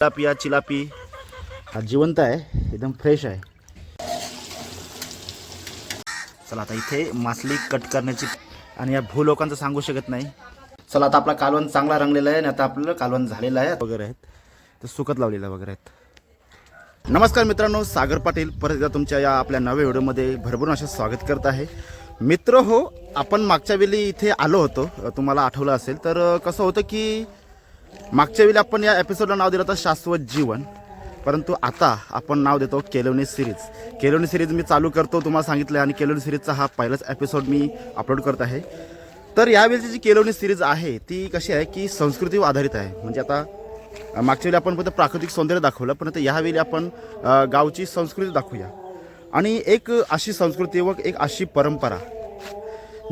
Tilapia चिलापी हा जिवंत आहे एकदम फ्रेश आहे. चला आता इथे मासली कट करण्याची आणि या भू लोकांचं सांगू शकत नाही. चला आता आपला कालवण चांगला रंगलेला आहे आणि आता आपलं कालवण झालेलं आहे. वगैरे आहेत. तर सुकत लावलेलं वगैरे आहेत. नमस्कार मित्रांनो सागर पाटील परत एकदा तुमच्या या आपल्या नव्या व्हिडिओमध्ये भरभरून असे स्वागत करत आहे. मित्र हो आपण मागच्या वेळी इथे आलो होतो. तुम्हाला आठवलं असेल. तर कसं होतं की मागच्या वेळी आपण या एपिसोडला नाव दिलं होतं शाश्वत जीवन. परंतु आता आपण नाव देतो केलोनी सिरीज केलोनी सिरीज मी चालू करतो तुम्हाला सांगितलं आणि केलोनी सिरीजचा हा पहिलाच एपिसोड मी अपलोड करत आहे. तर यावेळीची जी केलोनी सिरीज आहे ती कशी आहे की संस्कृतीवर आधारित आहे. म्हणजे आता मागच्या वेळी आपण फक्त प्राकृतिक सौंदर्य दाखवलं पण आता यावेळी आपण गावची संस्कृती दाखवूया. आणि एक अशी संस्कृती व एक अशी परंपरा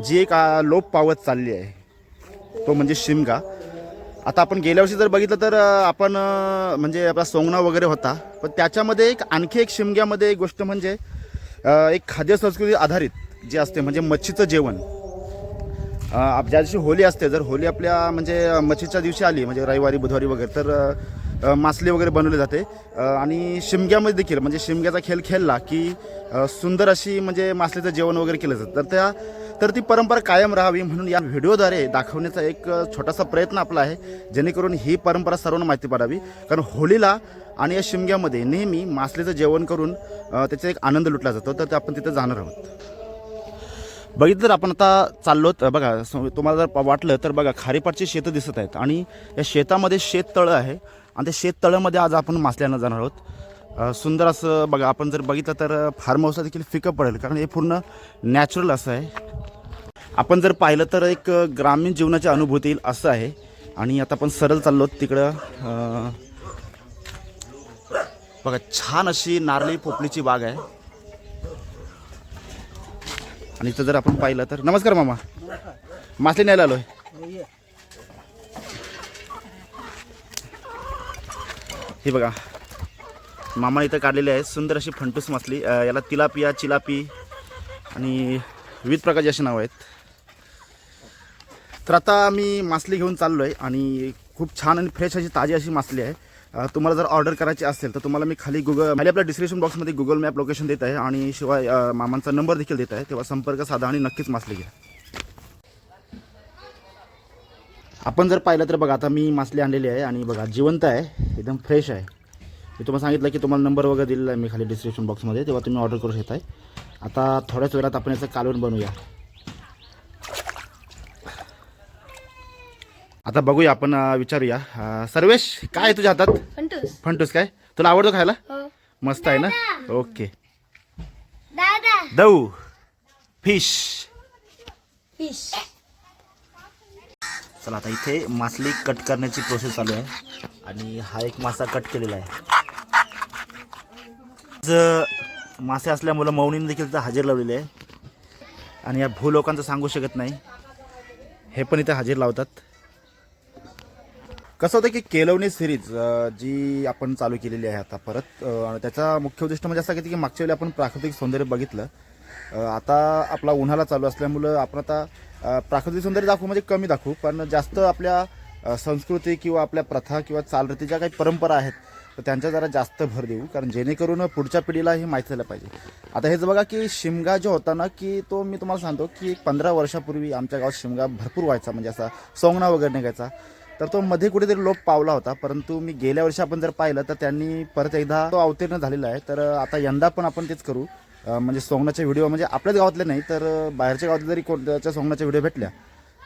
जी एक लोप पावत चालली आहे. तो म्हणजे शिमगा. आता आपण गेल्या वर्षी जर बघितलं तर आपण म्हणजे आपला सोंगणा वगैरे होता. पण त्याच्यामध्ये एक आणखी एक शिमग्यामध्ये एक गोष्ट म्हणजे एक खाद्य संस्कृती आधारित जे असते म्हणजे मच्छीचं जेवण. आप- ज्या दिवशी होली असते जर होली आपल्या म्हणजे मच्छीच्या दिवशी आली म्हणजे रविवारी बुधवारी वगैरे तर मासले मासली वगैरे बनवले जाते. आणि शिमग्यामध्ये देखील म्हणजे शिमग्याचा खेळ खेळला की सुंदर अशी म्हणजे मासलीचं जेवण वगैरे केलं जातं. तर त्या तर ती परंपरा कायम राहावी म्हणून या व्हिडिओद्वारे दाखवण्याचा एक छोटासा प्रयत्न आपला आहे जेणेकरून ही परंपरा सर्वांना माहिती पडावी. कारण होलीला आणि या शिमग्यामध्ये नेहमी मासलेचं जेवण करून त्याचा एक आनंद लुटला जातो. तर ते आपण तिथे जाणार आहोत. बघितलं तर आपण आता चाललो बघा तुम्हाला जर वाटलं तर बघा खारीपाटची शेतं दिसत आहेत. आणि या शेतामध्ये शेततळं आहे. आणि त्या शेततळ्यामध्ये आज आपण मासल्यानं जाणार आहोत. सुंदर असं बघा आपण जर बघितलं तर फार्म हाऊसला देखील फिकं पडेल कारण हे पूर्ण नॅचरल असं आहे. आपण जर पाहिलं तर एक ग्रामीण जीवनाची अनुभूती येईल असं आहे. आणि आता आपण सरळ चाललो तिकडं बघा छान अशी नारळी पोपलीची बाग आहे. आणि इथं जर आपण पाहिलं तर नमस्कार मामा. मासे न्यायला आलोय. हे बघा मामा इथं काढलेली आहे. सुंदर अशी फंटूस मासली. याला तिलापिया चिलापी आणि विविध प्रकारची अशी नावं आहेत. तर आता मी मासली घेऊन चाललो आहे आणि खूप छान आणि फ्रेश अशी ताजी अशी मासली आहे. तुम्हाला जर ऑर्डर करायची असेल तर तुम्हाला मी खाली गुगल खाली आपल्या डिस्क्रिप्शन बॉक्समध्ये गुगल मॅप लोकेशन देत आहे आणि शिवाय मामांचा नंबर देखील देत आहे. तेव्हा संपर्क साधा आणि नक्कीच मासली घ्या. आपण जर पाहिलं तर बघा आता मी मासली आणलेली आहे आणि बघा जिवंत आहे. एकदम फ्रेश आहे. मी तुम्हाला सांगितलं की तुम्हाला नंबर वगैरे दिलेला आहे मी खाली डिस्क्रिप्शन बॉक्समध्ये तेव्हा तुम्ही ऑर्डर करू शकताय. आता थोड्याच वेळात आपण याचं कालवण बनवूया. आता बघूया आपण विचारूया. सर्वेश काय आहे तुझ्या हातात? फंटूस. फंटूस काय? तुला आवडतो खायला? हो. मस्त आहे ना? ओके. दऊ. फिश. फिश. चला आता इथे मासली कट करण्याची प्रोसेस चालू आहे. आणि हा एक मासा कट केलेला आहे. आज मासे असल्यामुळं मौनीने देखील तर हजेर लावलेले आहे. आणि या भू लोकांचं सांगू शकत नाही. हे पण इथं हजेर लावतात. कसं होतं की केलवणी सिरीज जी आपण चालू केलेली आहे आता परत आणि त्याचा मुख्य उद्दिष्ट म्हणजे असं की मागच्या वेळी आपण प्राकृतिक सौंदर्य बघितलं. आता आपला उन्हाळा चालू असल्यामुळं आपण आता प्राकृतिक सौंदर्य दाखवू म्हणजे कमी दाखवू पण जास्त आपल्या संस्कृती किंवा आपल्या प्रथा किंवा चालरीती ज्या काही परंपरा आहेत तर त्यांच्या जरा जास्त भर देऊ कारण जेणेकरून पुढच्या पिढीला हे माहिती झालं पाहिजे. आता हेच बघा की शिमगा जो होता ना की तो मी तुम्हाला सांगतो की पंधरा वर्षापूर्वी आमच्या गावात शिमगा भरपूर व्हायचा म्हणजे असा सोंगणा वगैरे निघायचा. तर तो मध्ये कुठेतरी लोप पावला होता परंतु मी गेल्या वर्षी आपण जर पाहिलं तर त्यांनी परत एकदा तो अवतीर्ण झालेला आहे. तर आता यंदा पण आपण तेच करू. म्हणजे सोंगण्याचे व्हिडिओ म्हणजे आपल्याच गावातले नाही तर बाहेरच्या गावातले जरी कोणत्याच्या सोंगण्याच्या व्हिडिओ भेटल्या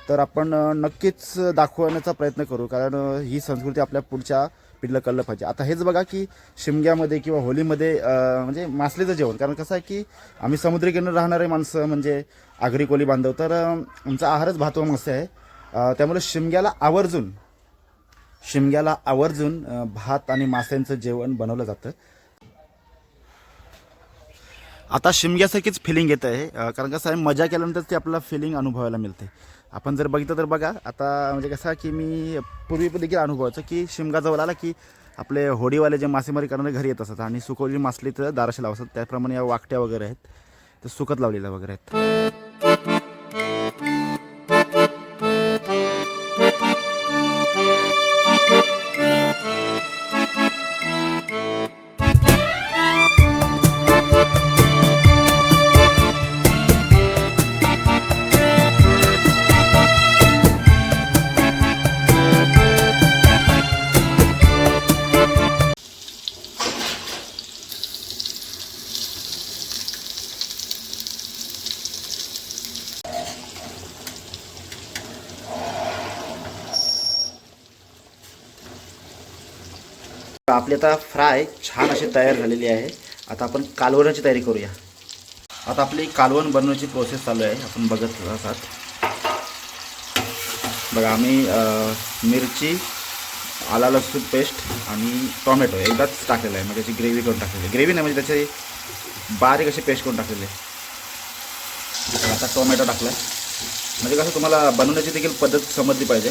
तर आपण नक्कीच दाखवण्याचा प्रयत्न करू कारण ही संस्कृती आपल्या पुढच्या पिल्लं कळलं पाहिजे. आता हेच बघा की शिमग्यामध्ये किंवा होलीमध्ये म्हणजे मासलीचं जेवण. कारण कसं आहे की आम्ही समुद्री किनारी राहणारे माणसं म्हणजे आगरी कोली बांधव तर आमचा आहारच भात व मासे आहे त्यामुळे शिमग्याला आवर्जून शिमग्याला आवर्जून भात आणि मास्यांचं जेवण बनवलं जातं. आता शिमग्यासारखीच फिलिंग येत आहे. कारण कसं आहे मजा केल्यानंतर ती आपल्याला फिलिंग अनुभवायला मिळते. आपण जर बघितलं तर बघा आता म्हणजे कसं आहे की मी पूर्वी पण देखील अनुभवायचं की शिमगा जवळ आला की आपले होडीवाले जे मासेमारी करणारे घरी येत असतात आणि सुकवलेली मासली तर दाराशी लावतात. त्याप्रमाणे या वाकट्या वगैरे आहेत. तर सुकत लावलेल्या वगैरे आहेत. आपली आता फ्राय छान अशी तयार झालेली आहे. आता आपण कालवणाची तयारी करूया. आता आपली कालवण बनवण्याची प्रोसेस चालू आहे. आपण बघत आहात बघा आम्ही मिरची आला लसूण पेस्ट आणि टोमॅटो एकदाच टाकलेलं आहे. म्हणजे त्याची ग्रेव्ही करून टाकलेली आहे. ग्रेव्ही नाही म्हणजे त्याची बारीक अशी पेस्ट करून टाकलेली आहे. आता टोमॅटो टाकला म्हणजे कसं तुम्हाला बनवण्याची देखील पद्धत समजली पाहिजे.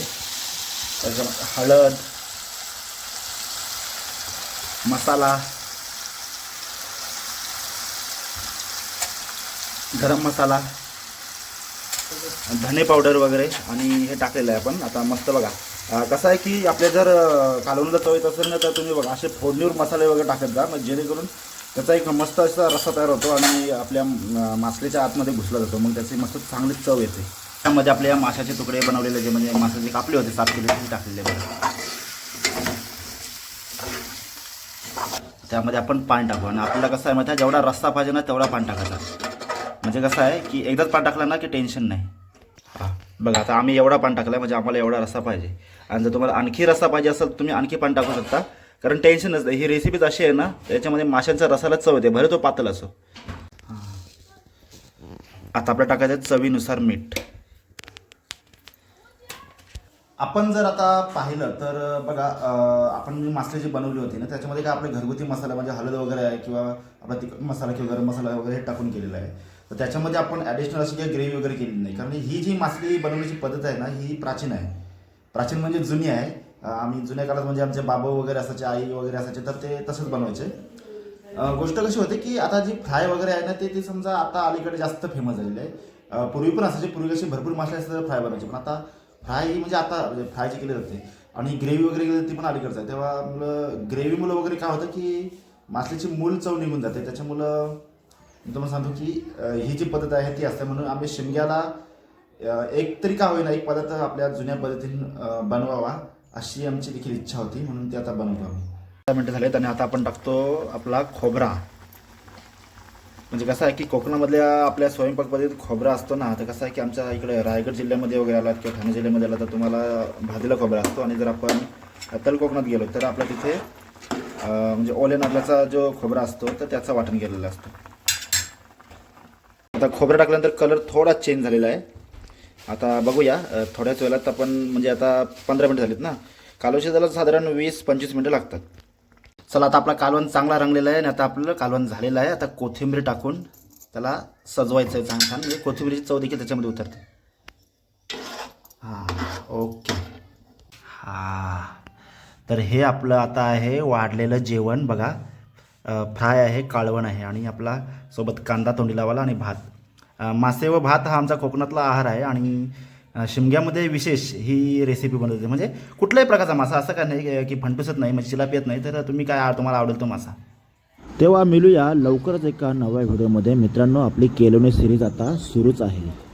हळद मसाला गरम मसाला धने पावडर वगैरे आणि हे टाकलेलं आहे आपण. आता मस्त बघा. कसं आहे की आपल्या जर कालवणीला चव येत असेल ना तर तुम्ही बघा असे फोडणीवर मसाले वगैरे टाकत जा मग जेणेकरून त्याचा एक मस्त असा रस्सा तयार होतो आणि आपल्या मासलेच्या आतमध्ये घुसला जातो. मग त्याची मस्त चांगली चव येते. त्यामध्ये आपल्या माशाचे तुकडे बनवलेले जे म्हणजे माशाचे कापले होते साफ केले ते टाकलेले बघा. त्यामध्ये आपण पाणी टाकू. आणि आपल्याला कसं आहे माहिती आहे? जेवढा रस्सा पाहिजे ना तेवढा पाणी टाकायचा. म्हणजे कसं आहे की एकदाच पाणी टाकलं ना की टेन्शन नाही. हां. बघा आता आम्ही एवढा पाणी टाकला म्हणजे आम्हाला एवढा रस्सा पाहिजे. आणि जर तुम्हाला आणखी रस्सा पाहिजे असेल तुम्ही आणखी पाणी टाकू शकता. कारण टेन्शन नसतं. ही रेसिपीच अशी आहे ना त्याच्यामध्ये माशांचा रसाला चव येते. भले तो पातळ असो. हां. आता आपल्या टाकायचं आहे चवीनुसार मीठ. आपण जर आता पाहिलं तर बघा आपण जी मासली जी बनवली होती ना त्याच्यामध्ये काय आपले घरगुती मसाला म्हणजे हळद वगैरे आहे किंवा आपला तिखट मसाला किंवा गरम मसाला वगैरे हे टाकून केलेला आहे. तर त्याच्यामध्ये आपण ॲडिशनल अशी काही ग्रेव्ही वगैरे केलेली नाही. कारण ही जी मासली बनवण्याची पद्धत आहे ना ही प्राचीन आहे. प्राचीन म्हणजे जुनी आहे. आम्ही जुन्या काळात म्हणजे आमचे बाबा वगैरे असायचे आई वगैरे असायचे तर ते तसंच बनवायचे. गोष्ट कशी होते की आता जी फ्राय वगैरे आहे ना ते ते समजा आता अलीकडे जास्त फेमस झालेले आहे. पूर्वी पण असायचे पूर्वी कशी भरपूर मासे असतात फ्राय बनवायचे. पण आता फ्राय ही म्हणजे आता म्हणजे फ्राय जी केली जाते. आणि ग्रेव्ही वगैरे केली ती पण अलीकडचं आहे. तेव्हा मुलं ग्रेव्हीमुळं वगैरे काय होतं की मासल्याची मूल चव निघून जाते. त्याच्यामुळं मी तुम्हाला सांगतो की ही जी पद्धत आहे ती असते. म्हणून आम्ही शिमग्याला एक तरी का होईना एक पदार्थ आपल्या जुन्या पद्धतीने बनवावा अशी आमची देखील इच्छा होती. म्हणून ते आता बनवतो आम्ही. दहा मिनटं झालेत आणि आता आपण टाकतो आपला खोबरा. म्हणजे कसं आहे की कोकणामधल्या आपल्या स्वयंपाक पद्धतीत खोबरा असतो ना तर कसं आहे की आमच्या इकडे रायगड जिल्ह्यामध्ये वगैरे आलात किंवा ठाणे जिल्ह्यामध्ये आला तर तुम्हाला भाजीला खोबरा असतो. आणि जर आपण तल कोकणात गेलो तर आपल्या तिथे म्हणजे ओले नारळाचा जो खोबरा असतो तर त्याचा वाटण केलेला असतो. आता खोबरं टाकल्यानंतर कलर थोडा चेंज झालेला आहे. आता बघूया थोड्याच वेळात आपण म्हणजे आता पंधरा मिनटं झालीत ना. कालोशी झाला साधारण वीस पंचवीस मिनटं लागतात. चला आता आपला कालवण चांगला रंगलेला आहे आणि आता आपलं कालवण झालेलं आहे. आता कोथिंबीर टाकून त्याला सजवायचं आहे छान छान. म्हणजे कोथिंबीरची चव देखील त्याच्यामध्ये उतरते. हां ओके. हां. तर हे आपलं आता आहे वाढलेलं जेवण बघा. फ्राय आहे काळवण आहे आणि आपला सोबत कांदा तोंडी लावाला आणि भात. मासे व भात हा आमचा कोकणातला आहार आहे आणि शिमग्यामध्ये विशेष ही रेसिपी बनवते म्हणजे कुठल्याही प्रकारचा मासा असं का नाही की- की नाही म्हणजे चिलाप येत नाही तर तुम्ही काय तुम्हाला आवडेल तो मासा? तेव्हा मिळूया लवकरच एका नव्या व्हिडिओमध्ये. मित्रांनो आपली केलोनी सिरीज आता सुरूच आहे.